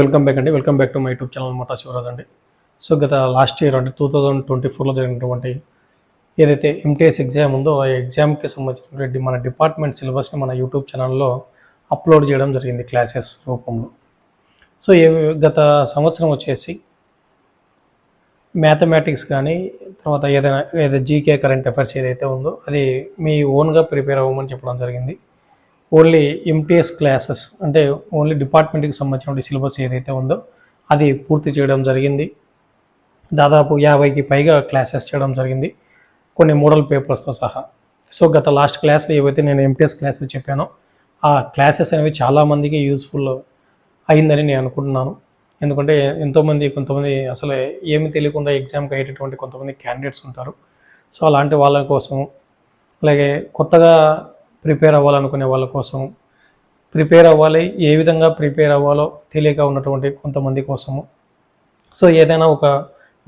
Welcome back అండి. Welcome back to my YouTube channel అనమాట శివరాజ్ అండి. సో గత లాస్ట్ ఇయర్ అంటే టూ థౌజండ్ ట్వంటీ ఫోర్లో జరిగినటువంటి ఏదైతే ఎంటీఎస్ ఎగ్జామ్ ఉందో ఆ ఎగ్జామ్కి సంబంధించినటువంటి మన డిపార్ట్మెంట్ సిలబస్ని మన యూట్యూబ్ ఛానల్లో అప్లోడ్ చేయడం జరిగింది క్లాసెస్ రూపంలో. సో ఏ గత సంవత్సరం వచ్చేసి మ్యాథమెటిక్స్ కానీ తర్వాత ఏదైనా ఏదైనా జీకే కరెంట్ అఫైర్స్ ఏదైతే ఉందో అది మీ ఓన్గా ప్రిపేర్ అవ్వమని చెప్పడం జరిగింది. ఓన్లీ ఎంటీఎస్ క్లాసెస్ అంటే ఓన్లీ డిపార్ట్మెంట్కి సంబంధించిన సిలబస్ ఏదైతే ఉందో అది పూర్తి చేయడం జరిగింది. దాదాపు యాభైకి పైగా క్లాసెస్ చేయడం జరిగింది. కొన్ని మోడల్ పేపర్స్తో సహా. సో గత లాస్ట్ క్లాస్లో ఏవైతే నేను ఎంటీఎస్ క్లాసెస్ చెప్పానో ఆ క్లాసెస్ అనేవి చాలామందికి యూస్ఫుల్ అయిందని నేను అనుకుంటున్నాను. ఎందుకంటే ఎంతోమంది కొంతమంది అసలు ఏమి తెలియకుండా ఎగ్జామ్కి అయ్యేటటువంటి కొంతమంది క్యాండిడేట్స్ ఉంటారు. సో అలాంటి వాళ్ళ కోసం అలాగే కొత్తగా ప్రిపేర్ అవ్వాలనుకునే వాళ్ళ కోసం. ప్రిపేర్ అవ్వాలి ఏ విధంగా ప్రిపేర్ అవ్వాలో తెలియక ఉన్నటువంటి కొంతమంది కోసము. సో ఏదైనా ఒక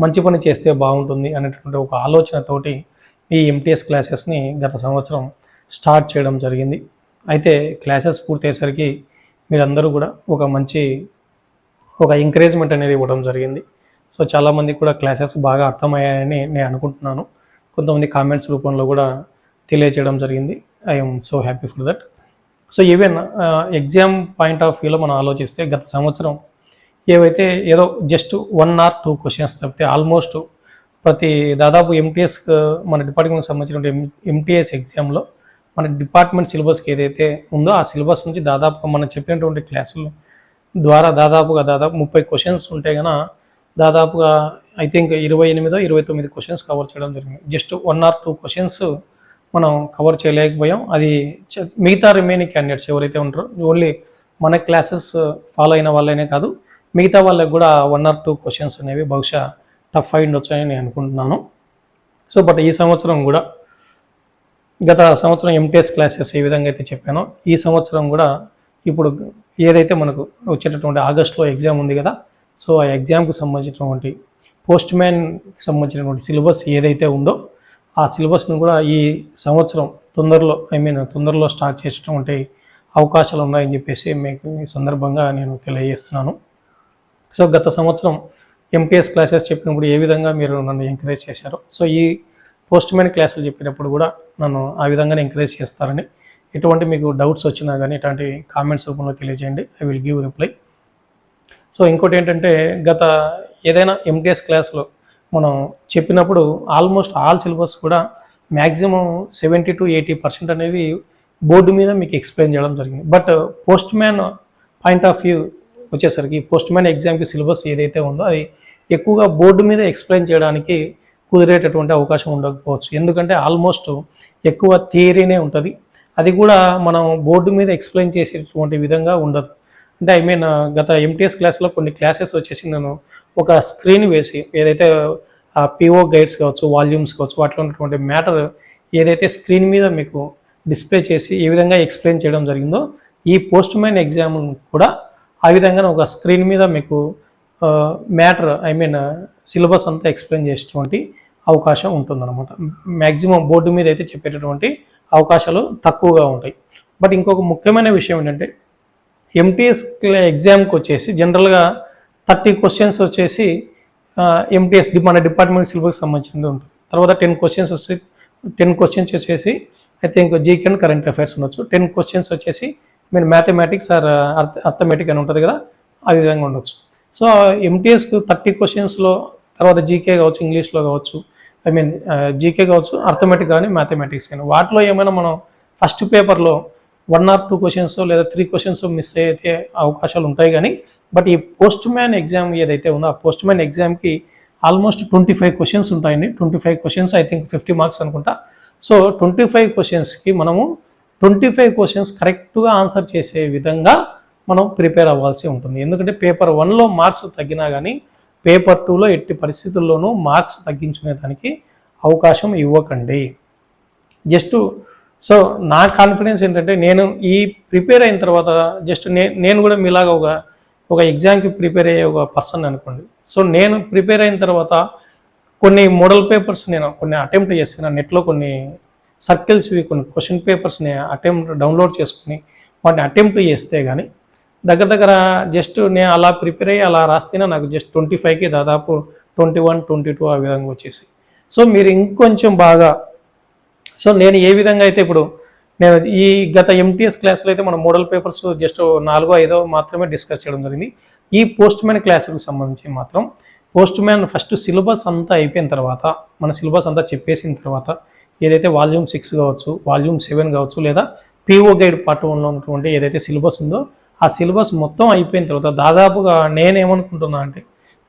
మంచి పని చేస్తే బాగుంటుంది అనేటువంటి ఒక ఆలోచనతోటి ఈ ఎంటీఎస్ క్లాసెస్ని గత సంవత్సరం స్టార్ట్ చేయడం జరిగింది. అయితే క్లాసెస్ పూర్తయ్యేసరికి మీరందరూ కూడా ఒక మంచి ఒక ఎంకరేజ్మెంట్ అనేది ఇవ్వడం జరిగింది. సో చాలామంది కూడా క్లాసెస్ బాగా అర్థమయ్యాయని నేను అనుకుంటున్నాను. కొంతమంది కామెంట్స్ రూపంలో కూడా తెలియజేయడం జరిగింది. I'm so happy for that so even exam point of వ్యూలో మనం ఆలోచిస్తే గత సంవత్సరం ఏవైతే ఏదో just one or two questions తప్పితే ఆల్మోస్ట్ ప్రతి దాదాపు ఎంటీఎస్ మన డిపార్ట్మెంట్కి సంబంధించిన ఎంటీఎస్ ఎగ్జామ్లో మన డిపార్ట్మెంట్ సిలబస్కి ఏదైతే ఉందో ఆ సిలబస్ నుంచి దాదాపుగా మనం చెప్పినటువంటి క్లాసులు ద్వారా దాదాపుగా దాదాపు ముప్పై క్వశ్చన్స్ ఉంటే కనుక దాదాపుగా ఐ థింక్ ఇరవై ఎనిమిదో ఇరవై తొమ్మిది క్వశ్చన్స్ కవర్ చేయడం జరిగింది. Just one or two questions మనం కవర్ చేయలేకపోయాం. అది మిగతా రిమైనింగ్ క్యాండిడేట్స్ ఎవరైతే ఉంటారో ఓన్లీ మన క్లాసెస్ ఫాలో uh, అయిన వాళ్ళనే కాదు మిగతా వాళ్ళకి కూడా వన్ ఆర్ టూ క్వశ్చన్స్ అనేవి బహుశా టఫ్ అయి వచ్చాయని నేను అనుకుంటున్నాను. సో బట్ ఈ సంవత్సరం కూడా గత సంవత్సరం ఎంటీఎస్ క్లాసెస్ ఏ విధంగా అయితే చెప్పానో. ఈ సంవత్సరం కూడా ఇప్పుడు ఏదైతే మనకు వచ్చేటటువంటి ఆగస్టులో ఎగ్జామ్ ఉంది కదా సో ఆ ఎగ్జామ్కి సంబంధించినటువంటి పోస్ట్ మ్యాన్కి సంబంధించినటువంటి సిలబస్ ఏదైతే ఉందో ఆ సిలబస్ను కూడా ఈ సంవత్సరం తొందరలో ఐ మీన్ తొందరలో స్టార్ట్ చేసేటువంటి అవకాశాలు ఉన్నాయని చెప్పేసి మీకు ఈ సందర్భంగా నేను తెలియజేస్తున్నాను. సో గత సంవత్సరం ఎంపీఎస్ క్లాసెస్ చెప్పినప్పుడు ఏ విధంగా మీరు నన్ను ఎంకరేజ్ చేశారు సో ఈ పోస్ట్ మ్యాన్ క్లాసులు చెప్పినప్పుడు కూడా నన్ను ఆ విధంగానే ఎంకరేజ్ చేస్తారని. ఎటువంటి మీకు డౌట్స్ వచ్చినా కానీ ఇట్లాంటి కామెంట్స్ రూపంలో తెలియజేయండి. I will give reply so ఇంకోటి ఏంటంటే గత ఏదైనా ఎంటీఎస్ క్లాస్లో మనం చెప్పినప్పుడు ఆల్మోస్ట్ ఆల్ సిలబస్ కూడా maximum seventy to eighty percent అనేది బోర్డు మీద మీకు ఎక్స్ప్లెయిన్ చేయడం జరిగింది. But postman point of view వచ్చేసరికి పోస్ట్ మ్యాన్ ఎగ్జామ్కి సిలబస్ ఏదైతే ఉందో అది ఎక్కువగా బోర్డు మీద ఎక్స్ప్లెయిన్ చేయడానికి కుదిరేటటువంటి అవకాశం ఉండకపోవచ్చు. ఎందుకంటే ఆల్మోస్ట్ ఎక్కువ థియరీనే ఉంటుంది. అది కూడా మనం బోర్డు మీద ఎక్స్ప్లెయిన్ చేసేటువంటి విధంగా ఉండదు. అంటే ఐ మీన్ uh, గత ఎంటీఎస్ క్లాస్లో కొన్ని క్లాసెస్ వచ్చేసి నేను ఒక స్క్రీన్ వేసి ఏదైతే ఆ పిఓ గైడ్స్ కావచ్చు వాల్యూమ్స్ కావచ్చు వాటిలో ఉన్నటువంటి మ్యాటర్ ఏదైతే స్క్రీన్ మీద మీకు డిస్ప్లే చేసి ఏ విధంగా ఎక్స్ప్లెయిన్ చేయడం జరిగిందో ఈ పోస్ట్ మ్యాన్ ఎగ్జామ్ కూడా ఆ విధంగా ఒక స్క్రీన్ మీద మీకు మ్యాటర్ ఐ మీన్ సిలబస్ అంతా ఎక్స్ప్లెయిన్ చేసేటువంటి అవకాశం ఉంటుందన్నమాట. మ్యాక్సిమం బోర్డు మీద అయితే చెప్పేటటువంటి అవకాశాలు తక్కువగా ఉంటాయి. బట్ ఇంకొక ముఖ్యమైన విషయం ఏంటంటే ఎంటీఎస్ ఎగ్జామ్కి వచ్చేసి జనరల్గా థర్టీ క్వశ్చన్స్ వచ్చేసి ఎంటీఎస్ మన డిపార్ట్మెంట్ సిలబస్కి సంబంధించింది ఉంటుంది. తర్వాత టెన్ క్వశ్చన్స్ వచ్చి టెన్ క్వశ్చన్స్ వచ్చేసి I think GK and current affairs ఉండొచ్చు. టెన్ క్వశ్చన్స్ వచ్చేసి మీరు మ్యాథమెటిక్స్ ఆర్ అర్థ అర్థమెటిక్ అని ఉంటుంది కదా ఆ విధంగా ఉండొచ్చు. సో ఎంటీఎస్ థర్టీ క్వశ్చన్స్లో తర్వాత జీకే కావచ్చు ఇంగ్లీష్లో కావచ్చు ఐ మీన్ జీకే కావచ్చు అర్థమెటిక్ కానీ మ్యాథమెటిక్స్ కానీ. వాటిలో ఏమైనా మనం ఫస్ట్ పేపర్లో వన్ ఆర్ టూ క్వశ్చన్స్ లేదా త్రీ క్వశ్చన్స్ మిస్ అయితే అవకాశాలు ఉంటాయి కానీ బట్ ఈ పోస్ట్ మ్యాన్ ఎగ్జామ్ ఏదైతే ఉందో ఆ పోస్ట్ మ్యాన్ ఎగ్జామ్కి ఆల్మోస్ట్ ట్వంటీ ఫైవ్ క్వశ్చన్స్ ఉంటాయండి. Twenty five questions I think fifty marks అనుకుంటా. సో ట్వంటీ ఫైవ్ క్వశ్చన్స్కి మనము ట్వంటీ ఫైవ్ క్వశ్చన్స్ కరెక్ట్గా ఆన్సర్ చేసే విధంగా మనం ప్రిపేర్ అవ్వాల్సి ఉంటుంది. ఎందుకంటే పేపర్ వన్లో మార్క్స్ తగ్గినా కానీ పేపర్ టూలో ఎట్టి పరిస్థితుల్లోనూ మార్క్స్ తగ్గించుకునే దానికి అవకాశం ఇవ్వకండి. జస్ట్ సో నా కాన్ఫిడెన్స్ ఏంటంటే నేను ఈ ప్రిపేర్ అయిన తర్వాత జస్ట్ నే నేను కూడా మీలాగా ఒక ఒక ఎగ్జామ్కి ప్రిపేర్ అయ్యే ఒక పర్సన్ అనుకోండి. సో నేను ప్రిపేర్ అయిన తర్వాత కొన్ని మోడల్ పేపర్స్ నేను కొన్ని అటెంప్ట్ చేసిన నెట్లో కొన్ని సర్కిల్స్వి కొన్ని క్వశ్చన్ పేపర్స్ని అటెంప్ట్ డౌన్లోడ్ చేసుకుని వాటిని అటెంప్ట్ చేస్తే కానీ దగ్గర దగ్గర జస్ట్ నేను అలా ప్రిపేర్ అయ్యి అలా రాస్తేనే నాకు జస్ట్ ట్వంటీ ఫైవ్కి దాదాపు ట్వంటీ వన్ ట్వంటీ టూ ఆ విధంగా వచ్చేసి. సో మీరు ఇంకొంచెం బాగా సో నేను ఏ విధంగా అయితే ఇప్పుడు నేను ఈ గత ఎంటీఎస్ క్లాస్లో అయితే మన మోడల్ పేపర్స్ జస్ట్ నాలుగో ఐదో మాత్రమే డిస్కస్ చేయడం జరిగింది. ఈ పోస్ట్ మ్యాన్ క్లాసులకు సంబంధించి మాత్రం పోస్ట్ మ్యాన్ ఫస్ట్ సిలబస్ అంతా అయిపోయిన తర్వాత మన సిలబస్ అంతా చెప్పేసిన తర్వాత ఏదైతే వాల్యూమ్ సిక్స్ కావచ్చు వాల్యూమ్ సెవెన్ కావచ్చు లేదా పీఓ గైడ్ పార్ట్ వన్లో ఉన్నటువంటి ఏదైతే సిలబస్ ఉందో ఆ సిలబస్ మొత్తం అయిపోయిన తర్వాత దాదాపుగా నేనేమనుకుంటున్నా అంటే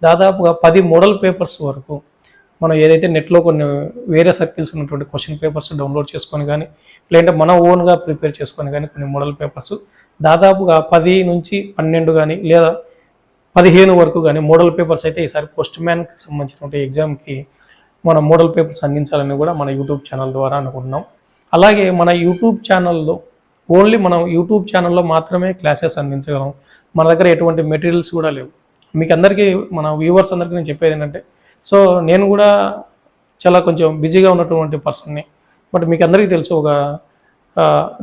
దాదాపుగా పది మోడల్ పేపర్స్ వరకు మనం ఏదైతే నెట్లో కొన్ని వేరే సర్కిల్స్ ఉన్నటువంటి క్వశ్చన్ పేపర్స్ డౌన్లోడ్ చేసుకొని కానీ లేదంటే మన ఓన్గా ప్రిపేర్ చేసుకొని కానీ కొన్ని మోడల్ పేపర్స్ దాదాపుగా పది నుంచి పన్నెండు కానీ లేదా పదిహేను వరకు కానీ మోడల్ పేపర్స్ అయితే ఈసారి పోస్ట్ మ్యాన్కి సంబంధించినటువంటి ఎగ్జామ్కి మన మోడల్ పేపర్స్ అందించాలని కూడా మన యూట్యూబ్ ఛానల్ ద్వారా అనుకుంటున్నాం. అలాగే మన యూట్యూబ్ ఛానల్లో ఓన్లీ మనం యూట్యూబ్ ఛానల్లో మాత్రమే క్లాసెస్ అందించగలం. మన దగ్గర ఎటువంటి మెటీరియల్స్ కూడా లేవు. మీకు అందరికీ మన వ్యూవర్స్ అందరికీ నేను చెప్పేది ఏంటంటే సో నేను కూడా చాలా కొంచెం బిజీగా ఉన్నటువంటి పర్సన్ని. బట్ మీకు అందరికీ తెలుసు ఒక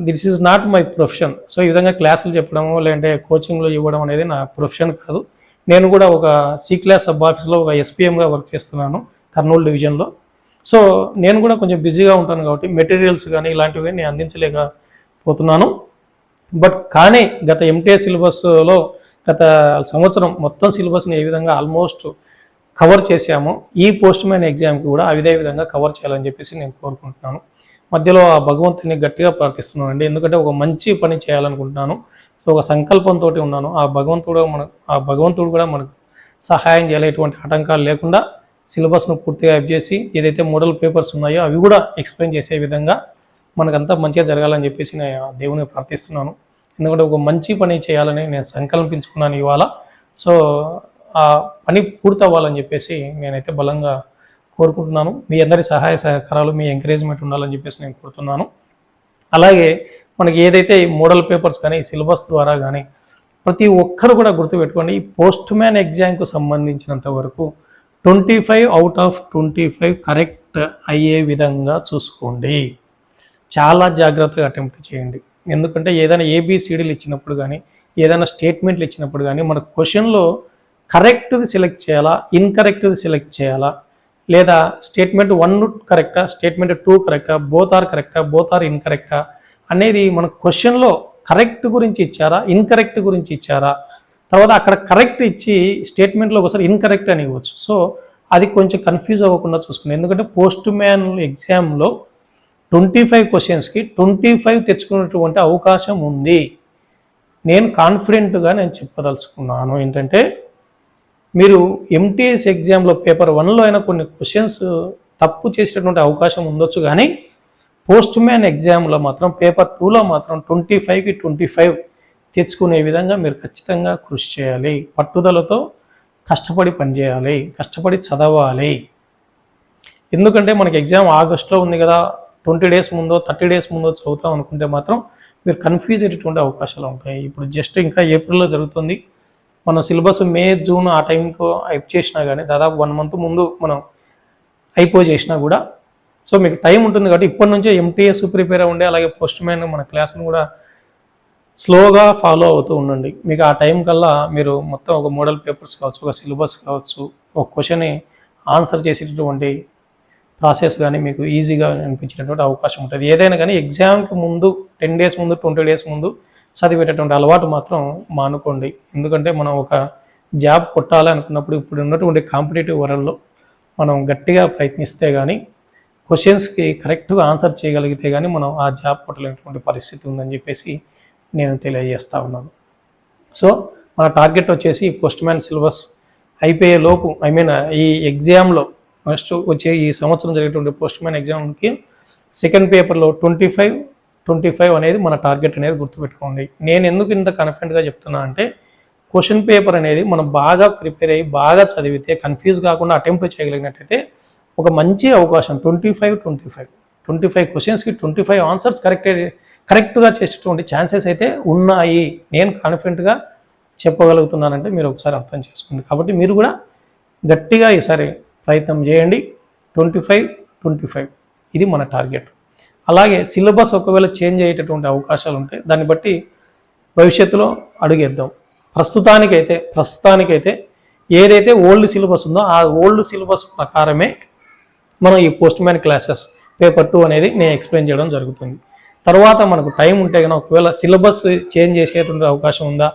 this is not my profession. So ఈ విధంగా క్లాసులు చెప్పడము లేదంటే కోచింగ్లో ఇవ్వడం అనేది నా ప్రొఫెషన్ కాదు. నేను కూడా ఒక సి క్లాస్ సబ్ ఆఫీస్లో ఒక ఎస్పీఎంగా వర్క్ చేస్తున్నాను కర్నూలు డివిజన్లో. సో నేను కూడా కొంచెం బిజీగా ఉంటాను కాబట్టి మెటీరియల్స్ కానీ ఇలాంటివి నేను అందించలేకపోతున్నాను. బట్ కానీ గత ఎంటీఏ సిలబస్లో గత సంవత్సరం మొత్తం సిలబస్ని ఏ విధంగా ఆల్మోస్ట్ కవర్ చేశామో. ఈ పోస్ట్ మ్యాన్ ఎగ్జామ్కి కూడా అదే విధంగా కవర్ చేయాలని చెప్పేసి నేను కోరుకుంటున్నాను. మధ్యలో ఆ భగవంతుని గట్టిగా ప్రార్థిస్తున్నాను అండి ఎందుకంటే ఒక మంచి పని చేయాలనుకుంటున్నాను. సో ఒక సంకల్పంతో ఉన్నాను. ఆ భగవంతుడు మన ఆ భగవంతుడు కూడా మనకు సహాయం చేయాలి. ఎటువంటి ఆటంకాలు లేకుండా సిలబస్ను పూర్తిగా చేసి ఏదైతే మోడల్ పేపర్స్ ఉన్నాయో అవి కూడా ఎక్స్ప్లెయిన్ చేసే విధంగా మనకంతా మంచిగా జరగాలని చెప్పేసి నేను ఆ దేవుని ప్రార్థిస్తున్నాను. ఎందుకంటే ఒక మంచి పని చేయాలని నేను సంకల్పించుకున్నాను ఇవాళ. సో ఆ పని పూర్తవ్వాలని చెప్పేసి నేనైతే బలంగా కోరుకుంటున్నాను. మీ అందరి సహాయ సహకారాలు మీ ఎంకరేజ్మెంట్ ఉండాలని చెప్పేసి నేను కోరుతున్నాను. అలాగే మనకి ఏదైతే మోడల్ పేపర్స్ కానీ సిలబస్ ద్వారా కానీ ప్రతి ఒక్కరు కూడా గుర్తుపెట్టుకోండి ఈ పోస్ట్ మ్యాన్ ఎగ్జామ్కు సంబంధించినంత వరకు twenty five out of twenty five correct అయ్యే విధంగా చూసుకోండి. చాలా జాగ్రత్తగా అటెంప్ట్ చేయండి. ఎందుకంటే ఏదైనా ఏబిసిడీలు ఇచ్చినప్పుడు కానీ ఏదైనా స్టేట్మెంట్లు ఇచ్చినప్పుడు కానీ మన క్వశ్చన్లో కరెక్ట్ది సెలెక్ట్ చేయాలా? ఇన్కరెక్ట్ది సెలెక్ట్ చేయాలా? లేదా స్టేట్మెంట్ వన్ కరెక్టా? స్టేట్మెంట్ టూ కరెక్టా? బోత్ ఆర్ కరెక్టా? బోత్ ఆర్ ఇన్కరెక్టా? అనేది మన క్వశ్చన్లో కరెక్ట్ గురించి ఇచ్చారా? ఇన్కరెక్ట్ గురించి ఇచ్చారా? తర్వాత అక్కడ కరెక్ట్ ఇచ్చి స్టేట్మెంట్లో ఒకసారి ఇన్కరెక్ట్ అని ఇవ్వచ్చు. సో అది కొంచెం కన్ఫ్యూజ్ అవ్వకుండా చూసుకుంది ఎందుకంటే పోస్ట్ మ్యాన్ ఎగ్జామ్లో ట్వంటీ ఫైవ్ క్వశ్చన్స్కి ట్వంటీ ఫైవ్ తెచ్చుకునేటువంటి అవకాశం ఉంది. నేను కాన్ఫిడెంట్గా నేను చెప్పదలుచుకున్నాను. ఏంటంటే మీరు ఎంటీఎస్ ఎగ్జామ్లో పేపర్ వన్లో అయినా కొన్ని క్వశ్చన్స్ తప్పు చేసేటటువంటి అవకాశం ఉండొచ్చు కానీ పోస్ట్ మ్యాన్ ఎగ్జామ్లో మాత్రం పేపర్ టూలో మాత్రం ట్వంటీ ఫైవ్కి ట్వంటీ ఫైవ్ తెచ్చుకునే విధంగా మీరు ఖచ్చితంగా కృషి చేయాలి. పట్టుదలతో కష్టపడి పనిచేయాలి కష్టపడి చదవాలి. ఎందుకంటే మనకి ఎగ్జామ్ ఆగస్ట్లో ఉంది కదా ట్వంటీ డేస్ ముందో థర్టీ డేస్ ముందో చదువుతాం అనుకుంటే మాత్రం మీరు కన్ఫ్యూజ్ అయ్యేటువంటి అవకాశాలు ఉంటాయి. ఇప్పుడు జస్ట్ ఇంకా ఏప్రిల్లో జరుగుతుంది. మనం సిలబస్ మే జూన్ ఆ టైంకు హైప్ చేసినా కానీ దాదాపు వన్ మంత్ ముందు మనం అయిపో చేసినా కూడా సో మీకు టైం ఉంటుంది కాబట్టి ఇప్పటి నుంచే ఎంటీఎస్ ప్రిపేర్ అవ్వండి అలాగే పోస్ట్ మ్యాన్ మన క్లాస్ను కూడా స్లోగా ఫాలో అవుతూ ఉండండి. మీకు ఆ టైం కల్లా మీరు మొత్తం ఒక మోడల్ పేపర్స్ కావచ్చు ఒక సిలబస్ కావచ్చు ఒక క్వశ్చన్ని ఆన్సర్ చేసేటటువంటి ప్రాసెస్ కానీ మీకు ఈజీగా అనిపించేటటువంటి అవకాశం ఉంటుంది. ఏదైనా కానీ ఎగ్జామ్కి ముందు టెన్ డేస్ ముందు ట్వంటీ డేస్ ముందు చదివేటటువంటి అలవాటు మాత్రం మానుకోండి. ఎందుకంటే మనం ఒక జాబ్ కొట్టాలి అనుకున్నప్పుడు ఇప్పుడు ఉన్నటువంటి కాంపిటేటివ్ వరల్డ్లో మనం గట్టిగా ప్రయత్నిస్తే కానీ క్వశ్చన్స్కి కరెక్ట్గా ఆన్సర్ చేయగలిగితే కానీ మనం ఆ జాబ్ కొట్టలేనటువంటి పరిస్థితి ఉందని చెప్పేసి నేను తెలియజేస్తా ఉన్నాను. సో మన టార్గెట్ వచ్చేసి పోస్ట్ మ్యాన్ సిలబస్ అయిపోయే లోపు ఐ మీన్ ఈ ఎగ్జామ్లో నెక్స్ట్ వచ్చే ఈ సంవత్సరం జరిగేటువంటి పోస్ట్ మ్యాన్ ఎగ్జామ్కి సెకండ్ పేపర్లో ట్వంటీ ఫైవ్ ట్వంటీ ఫైవ్ అనేది మన టార్గెట్ అనేది గుర్తుపెట్టుకోండి. నేను ఎందుకు ఇంత కాన్ఫిడెంట్గా చెప్తున్నా అంటే క్వశ్చన్ పేపర్ అనేది మనం బాగా ప్రిపేర్ అయ్యి బాగా చదివితే కన్ఫ్యూజ్ కాకుండా అటెంప్ట్ చేయగలిగినట్టయితే ఒక మంచి అవకాశం twenty five twenty five. Twenty five క్వశ్చన్స్కి ట్వంటీ ఫైవ్ ఆన్సర్స్ కరెక్ట్ కరెక్ట్గా చేసేటువంటి ఛాన్సెస్ అయితే ఉన్నాయి. నేను కాన్ఫిడెంట్గా చెప్పగలుగుతున్నానంటే మీరు ఒకసారి అర్థం చేసుకోండి. కాబట్టి మీరు కూడా గట్టిగా ఈసారి ప్రయత్నం చేయండి. Twenty five twenty five. ఇది మన టార్గెట్. అలాగే సిలబస్ ఒకవేళ చేంజ్ అయ్యేటటువంటి అవకాశాలు ఉంటాయి దాన్ని బట్టి భవిష్యత్తులో అడుగేద్దాం. ప్రస్తుతానికైతే ప్రస్తుతానికైతే ఏదైతే ఓల్డ్ సిలబస్ ఉందో ఆ ఓల్డ్ సిలబస్ ప్రకారమే మనం ఈ postman classes paper two అనేది నేను ఎక్స్ప్లెయిన్ చేయడం జరుగుతుంది. తర్వాత మనకు టైం ఉంటే కనుక ఒకవేళ సిలబస్ చేంజ్ చేసేటువంటి అవకాశం ఉందా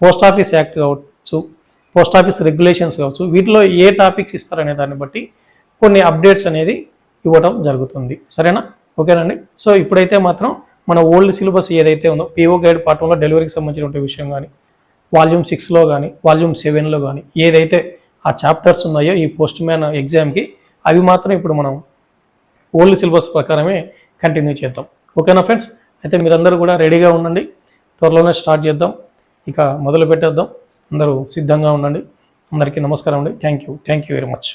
పోస్ట్ ఆఫీస్ యాక్ట్ కావచ్చు పోస్ట్ ఆఫీస్ రెగ్యులేషన్స్ కావచ్చు వీటిలో ఏ టాపిక్స్ ఇస్తారనే దాన్ని బట్టి కొన్ని అప్డేట్స్ అనేది ఇవ్వడం జరుగుతుంది. సరేనా? ఓకేనండి? సో ఇప్పుడైతే మాత్రం మన ఓల్డ్ సిలబస్ ఏదైతే ఉందో పీఓ గైడ్ పార్ట్ వన్లో డెలివరీకి సంబంధించిన విషయం కానీ వాల్యూమ్ సిక్స్లో కానీ వాల్యూమ్ సెవెన్లో కానీ ఏదైతే ఆ చాప్టర్స్ ఉన్నాయో ఈ పోస్ట్ మ్యాన్ ఎగ్జామ్కి అవి మాత్రం ఇప్పుడు మనం ఓల్డ్ సిలబస్ ప్రకారమే కంటిన్యూ చేద్దాం. ఓకేనా ఫ్రెండ్స్? అయితే మీరందరూ కూడా రెడీగా ఉండండి. త్వరలోనే స్టార్ట్ చేద్దాం. ఇక మొదలు పెట్టేద్దాం. అందరూ సిద్ధంగా ఉండండి. అందరికీ నమస్కారం అండి. Thank you. Thank you very much.